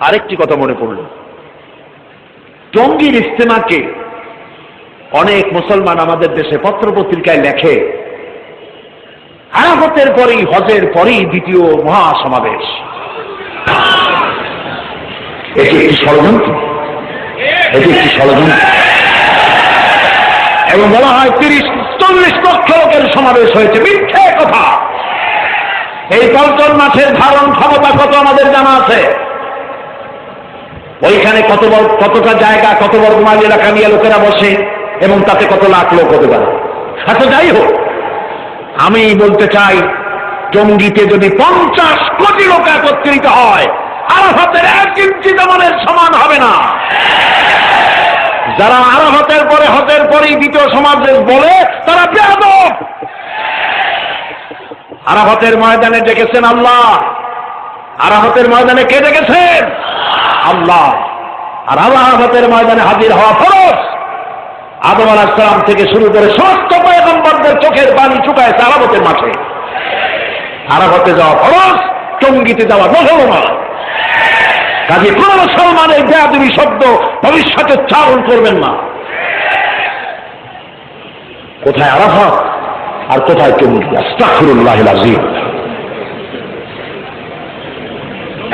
আরেকটি কথা মনে পড়ল। টঙ্গীর ইস্তেমাকে অনেক মুসলমান আমাদের দেশে পত্র পত্রিকায় লেখে, আরাফতের পরেই, হজের পরেই দ্বিতীয় মহাসমাবেশ। এটি একটি ষড়যন্ত্র। এটি একটি ষড়যন্ত্র। এবং বলা হয়, তিরিশ, চল্লিশ লক্ষ লোকের সমাবেশ হয়েছে। মিথ্যে কথা। এই পল্টন মাঠের ধারণ ক্ষমতা কত আমাদের জানা আছে? ওইখানে কত বড়, কতটা জায়গা, কত বড় মাল এলাকা নিয়ে লোকেরা বসে, এবং তাতে কত লাখ লোক হতে পারে। এত যাই হোক, আমি বলতে চাই, জঙ্গিতে যদি পঞ্চাশ কোটি লোক একত্রিত হয়, আরাফাতের এক ইঞ্চি জমানের সমান হবে না। যারা আরাফাতের পরে হতের পরেই দ্বিতীয় সমাবেশ বলে, তারা বেয়াদব। আরাফাতের ময়দানে ডেকেছেন আল্লাহ। আরাফাতের ময়দানে কে ডেকেছেন আল্লাহ। আর আল্লাহ আরাফাতের ময়দানে হাজির হওয়া ফরজ। আদম আলাহিসাম থেকে শুরু করে সমস্ত পয়গম্বরদের চোখের পানি চুকায় আরাফতের মাঠে। আরাফতে যাওয়া ফরজ টঙ্গিতে যাওয়া মুসলমান কাজে কোন মুসলমানের বেয়াদুরি শব্দ ভবিষ্যতে উচ্চারণ করবেন না। কোথায় আরাফাত আর কোথায় টঙ্গি আস্তাফিরুল্লাহ আজিম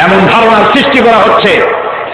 এমন ধারণার সৃষ্টি করা হচ্ছে